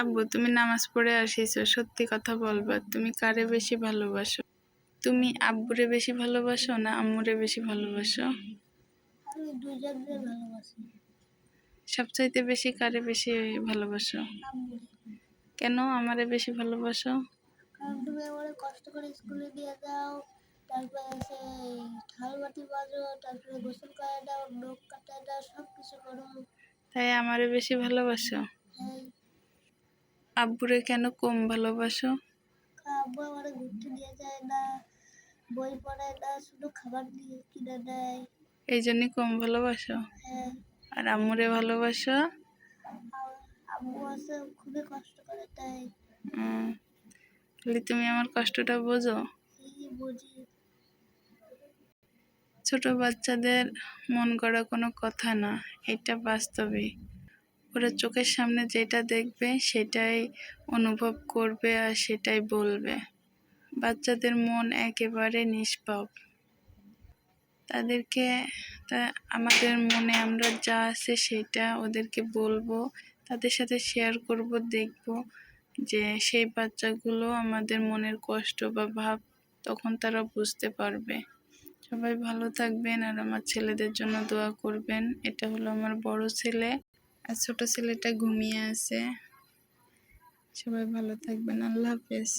আব্বু তুমি নামাজ পড়ে আসিছো সত্যি কথা বলবা। তুমি কারে বেশি ভালোবাসো? তুমি আব্বুরে বেশি ভালোবাসো না আম্মুরে বেশি ভালোবাসো? সবচাইতে বেশি কারে বেশি ভালোবাসো? কেন আমারে বেশি ভালোবাসো? কারণ তুমি আমার কষ্ট করে স্কুলে দিয়ে দাও তারপরে সেই থাল বাটি বাজো তারপরে গোসল করে দাও নখ কাটা দাও সব কিছু করো। তাই আমারে বেশি ভালোবাসো? আব্বুরে কেন কম ভালোবাসো? আব্বু আমার ঘুরতে নিয়ে যায় না বই পড়ায় না শুধু খাবার দিয়ে কিনে দেয় এই জন্যই কম ভালোবাসো? হ্যাঁ। আর আম্মুরে ভালোবাসো? আব্বু আছে খুবই কষ্ট করে তাই তাহলে তুমি আমার কষ্টটা বোঝো? বুঝি। ছোট বাচ্চাদের মন করা কোনো কথা না এটা বাস্তবে ওরা চোখের সামনে যেটা দেখবে সেটাই অনুভব করবে আর সেটাই বলবে। বাচ্চাদের মন একেবারে নিষ্পাপ। তাদেরকে, তা আমাদের মনে আমরা যা আছে সেটা ওদেরকে বলব, তাদের সাথে শেয়ার করব, দেখব যে সেই বাচ্চাগুলো আমাদের মনের কষ্ট বা ভাব তখন তারা বুঝতে পারবে। সবাই ভালো থাকবেন আর আমার ছেলেদের জন্য দোয়া করবেন। এটা হলো আমার বড় ছেলে। আর ছোট ছেলেটা ঘুমিয়ে আছে। সবাই ভালো থাকবেন। আল্লাহ হাফেজ।